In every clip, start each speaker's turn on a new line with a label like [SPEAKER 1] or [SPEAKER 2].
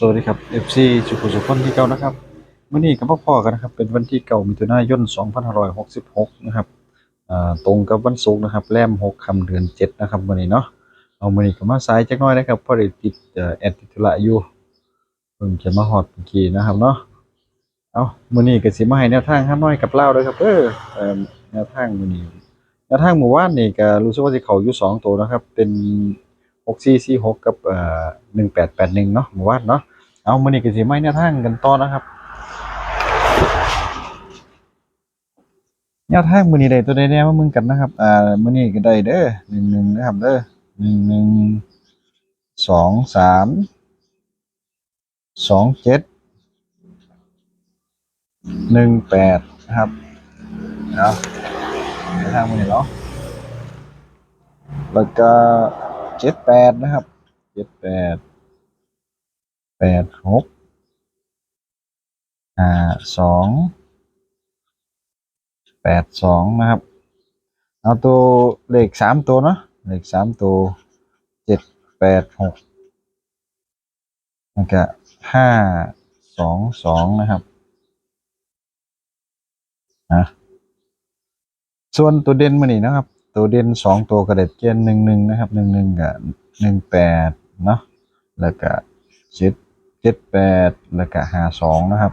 [SPEAKER 1] สวัสดีครับ FC สุขุสุขคนที่เก่านะครับมื้อนี้ก็มาพอกันนะครับ เป็นวันที่เก่ามิถุนายน2566 นะครับตรงกับวันศุกร์นะครับ แรม 6คำเดือน 7 นะครับมื้อนี้เนาะเอามื้อนี้ก็มาสายจักหน่อยนะครับเพราะได้ติดแอดติดธุระอยู่เพิ่งจะมาฮอดเมื่อกี้นะครับเนาะเอามื้อนี้ก็สิมาให้แนวทางห้าน้อยกับเล่าเด้อครับเออแนวทางมื้อนี้แนวทางหมู่บ้านนี่ก็รู้สึกว่าสิเขาอยู่สองตัวนะครับ เป็น 6446กับเอ่อ1881เนาะหมู่บ้านเนาะเอามือนี้ก็สิมาแนวทางกันต่อนะครับแนวทางมือนี้ได้ตัวใดแน่มามึงกันนะครับอ่ามือนี้ก็ได้เด้อ11นะครับเด้อ11 2 3 2 7 1 8นะครับเอาแนวทางมือนี้เนาะแล้วก็ 78นะครับ78แปด แปดหกห้าสอง แปดสองนะครับ เอาตัวเลขสามตัวเนาะ เลขสามตัว เจ็ดแปดหกแล้วก็ห้าสองสองนะครับนะส่วนตัวเด่นมานี่นะครับ ตัวเด่นสองตัวกระเด็ดเกณฑ์หนึ่งหนึ่งนะครับหนึ่งหนึ่งกับหนึ่งแปดเนาะแล้วก็เจ็ดเจ็ดแปดแล้วก็ห้าสองนะครับ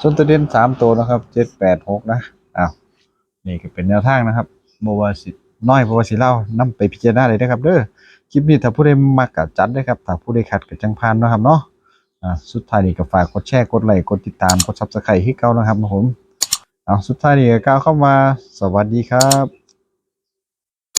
[SPEAKER 1] ส่วนตัวเด่นสามตัวนะครับเจ็ดแปดหกนะอ้าวนี่ก็เป็นแนวทางนะครับโมวาสิน้อยโมวาสิเล่านำไปพิจารณาเลยนะครับเด้อคลิปนี้ถ้าผู้ใดมักกะจัดเลยครับถ้าผู้ใดขัดก็จังพานนะครับเนาะอ่าสุดท้ายนี้ก็ฝากกดแชร์กดไลค์กดติดตามกดซับสไครต์ให้เก่านะครับผมเอาสุดท้ายนี้ก็กล่าวเข้ามาสวัสดีครับ